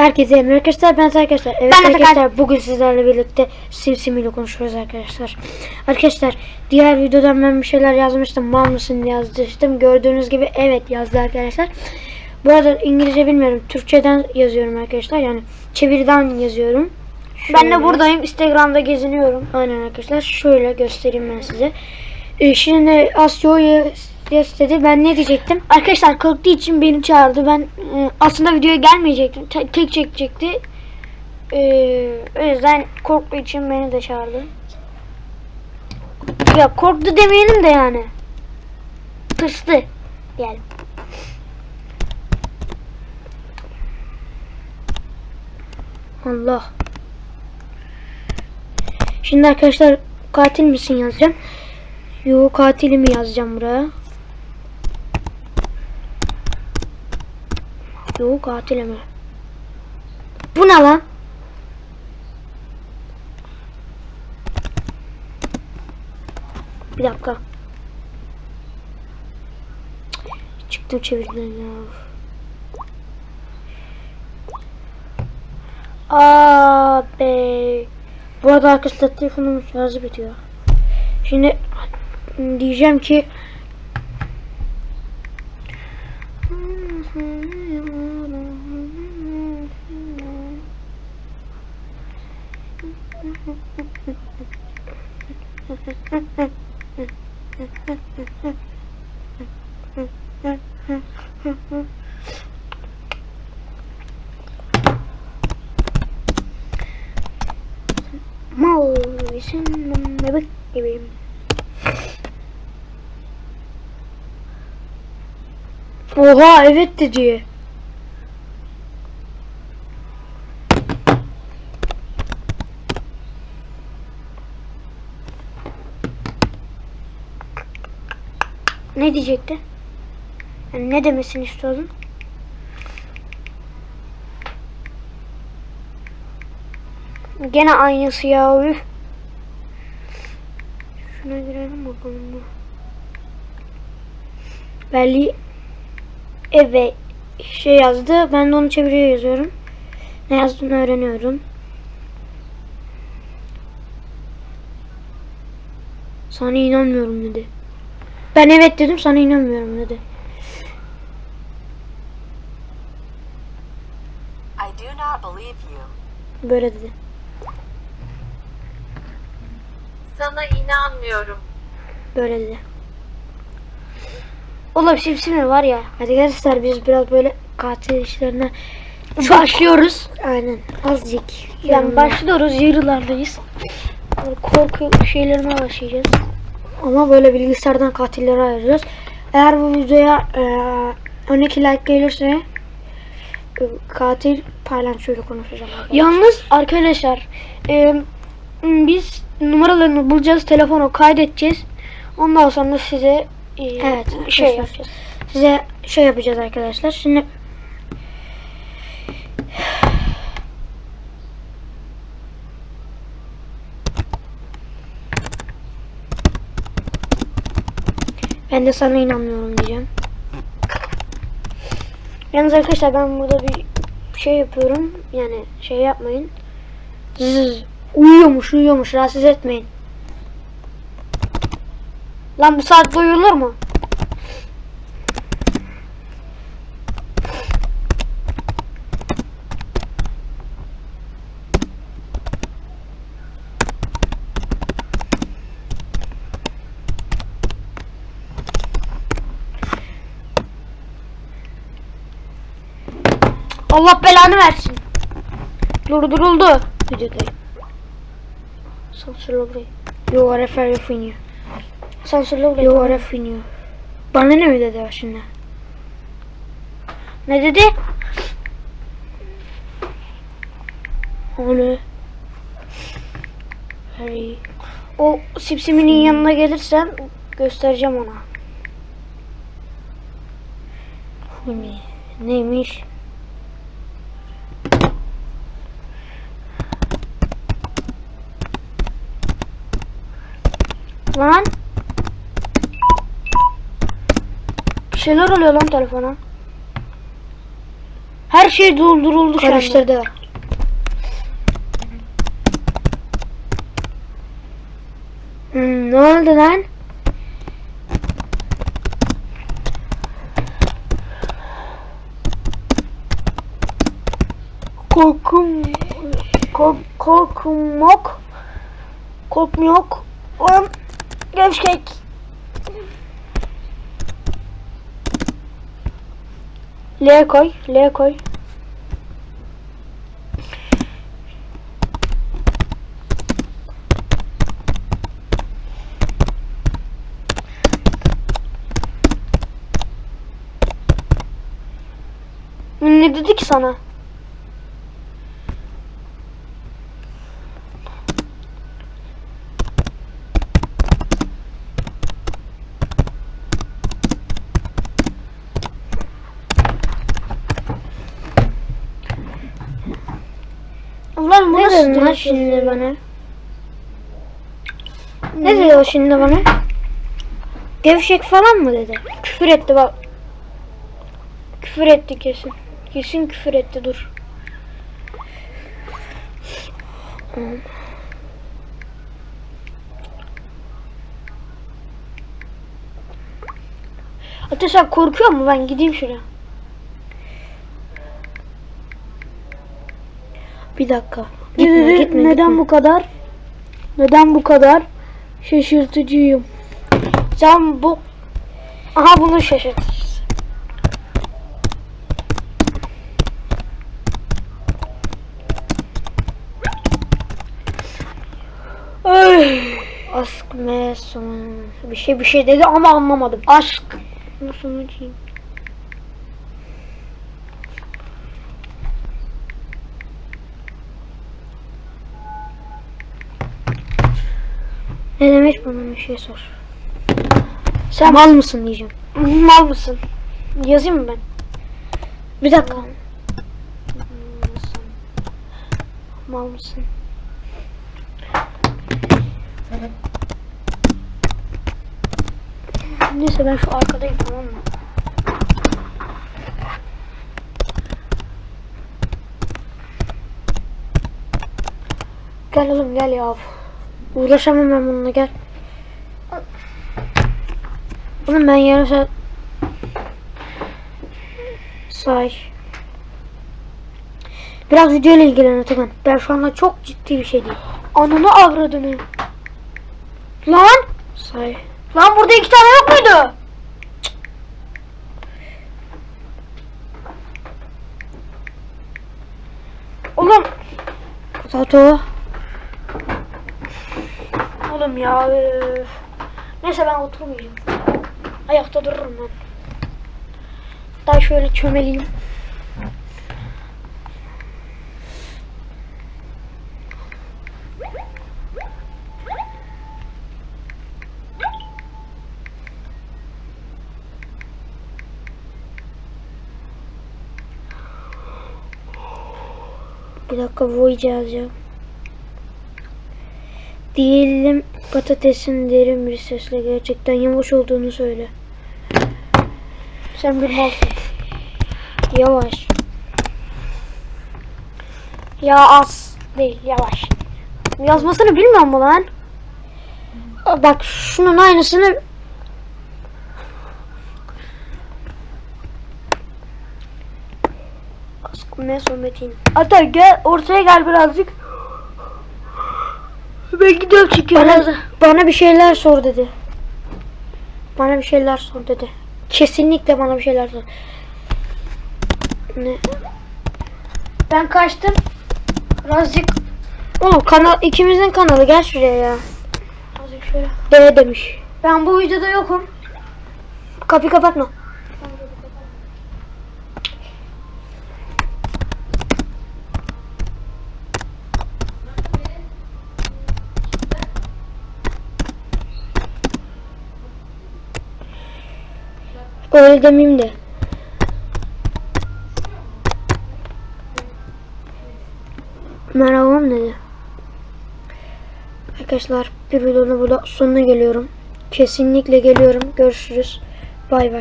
Herkese merhaba arkadaşlar ben arkadaşlar. Evet Ben arkadaşlar bugün sizlerle birlikte Simsim ile konuşuyoruz arkadaşlar. Arkadaşlar diğer videodan ben bir şeyler yazmıştım. Mal mısın yazmıştım. Gördüğünüz gibi evet yazdı arkadaşlar. Bu arada İngilizce bilmiyorum. Türkçeden yazıyorum arkadaşlar. Yani çeviriden yazıyorum. Ben Şöyle. de buradayım. Instagram'da geziniyorum. Aynen arkadaşlar. Şöyle göstereyim ben size. Ee, şimdi Asyo'yu istedi. Ben ne diyecektim? Arkadaşlar korktuğu için beni çağırdı. Ben e, aslında videoya gelmeyecektim. Te- tek çekecekti. E, o yüzden korktuğu için beni de çağırdı. Ya korktu demeyelim de yani. Tırstı. Diyelim. Allah. Şimdi arkadaşlar katil misin yazacağım. Yo katilimi yazacağım buraya. Yo katilimi. Bu ne lan? Bir dakika. Çıktım çevirden ya. Abi. Bu arada arkadaşlar telefonumun şarjı bitiyor. Şimdi diyeceğim ki Mavisin bebek gibiyim. Oha evet dedi. Diyecekti? Yani ne demesini istiyordun? Gene aynısı ya. Üf. Şuna girelim bakalım. Belli evet şey yazdı. Ben de onu çeviriye yazıyorum. Ne yazdığını öğreniyorum. Sana inanmıyorum dedi. Ben evet dedim sana inanmıyorum dedi. I do not believe you. Böyle dedi. Sana inanmıyorum. Böyle dedi. Oğlum simsimi var ya. Hadi arkadaşlar biz biraz böyle katil işlerine başlıyoruz. Aynen. Azıcık. Yani başlıyoruz. Yarılardayız. Böyle korku şeylerine başlayacağız. Ama böyle bilgisayardan katilleri ayıracağız. Eğer bu videoya e, 12 like gelirse e, katil paylaşıyla konuşacağım. Yalnız arkadaşlar e, biz numaralarını bulacağız. Telefonu kaydedeceğiz. Ondan sonra size e, Evet, şey arkadaşlar. yapacağız. Size şey yapacağız arkadaşlar. Şimdi Ben de sana inanmıyorum diyeceğim. Yalnız arkadaşlar ben burada bir şey yapıyorum. Yani şey yapmayın. Zzz. Uyuyormuş uyuyormuş rahatsız etmeyin. Lan bu saat uyulur mu? Allah belanı versin. Durduruldu. Videodayım. Sansürle burayı. Yo ara fer finio. Sansürle burayı. Yo ara finio. Bana ne mi dedi şimdi? Ne dedi? Onu. Harry. O Sipsimi'nin yanına gelirsen göstereceğim ona. Funi. Neymiş? Lan. Bir şeyler oluyor lan telefona. Her şey şu anda. Karıştırdı. Hmm, ne oldu lan? Korkum kork, korkum yok. Korkum yok. Lan gevşek. L koy, L koy. Ne dedi ki sana? Ulan bu Ne lan direkt şimdi bana? Ne dedi o şimdi bana? Gevşek falan mı dedi? Küfür etti bak. Küfür etti kesin. Kesin küfür etti dur. Ateş korkuyor mu? Ben gideyim şuraya. Bir dakika. Gitme, dedi? gitme, Neden gitme. bu kadar? Neden bu kadar şaşırtıcıyım? Sen bu... Aha bunu şaşırtıcısı. Ay, Aşk meson. Bir şey bir şey dedi ama anlamadım. aşk. Nasıl diyeyim? Ne demek bana bir şey sor. Sen Mal mısın diyeceğim. mal mısın? Yazayım mı ben? Bir dakika. Mal mısın? Neyse ben şu arkadayım tamam mı? Gel oğlum gel ya. Uğraşamam ben bununla gel. Oğlum ben yarım saat... Say. Biraz video ile ilgilen Atakan. Ben şu anda çok ciddi bir şey değil. Ananı avradını. Lan! Say. Lan burada iki tane yok muydu? Oğlum, Tato. Oğlum ya. üf. Neyse ben oturmayacağım. Ayakta dururum ben. Daha şöyle çömeleyim. Bir dakika voice yazacağım. Diyelim patatesin derin bir sesle gerçekten yavaş olduğunu söyle. Sen bir malsın. Yavaş. Ya az değil, yavaş. Yazmasını bilmiyor mu lan? Bak şunun aynısını Meso Metin. Hatta gel ortaya gel birazcık. Ben gidiyorum çünkü bana, biraz. bana bir şeyler sor dedi. Bana bir şeyler sor dedi. Kesinlikle bana bir şeyler sor. Ne? Ben kaçtım. Birazcık Oğlum kanal ikimizin kanalı gel şuraya ya. azıcık şöyle. D demiş. Ben bu videoda yokum. Kapıyı kapatma. Öyle demeyeyim de. Merhaba dedi. Arkadaşlar bir videonun burada sonuna geliyorum. Kesinlikle geliyorum. Görüşürüz. Bay bay.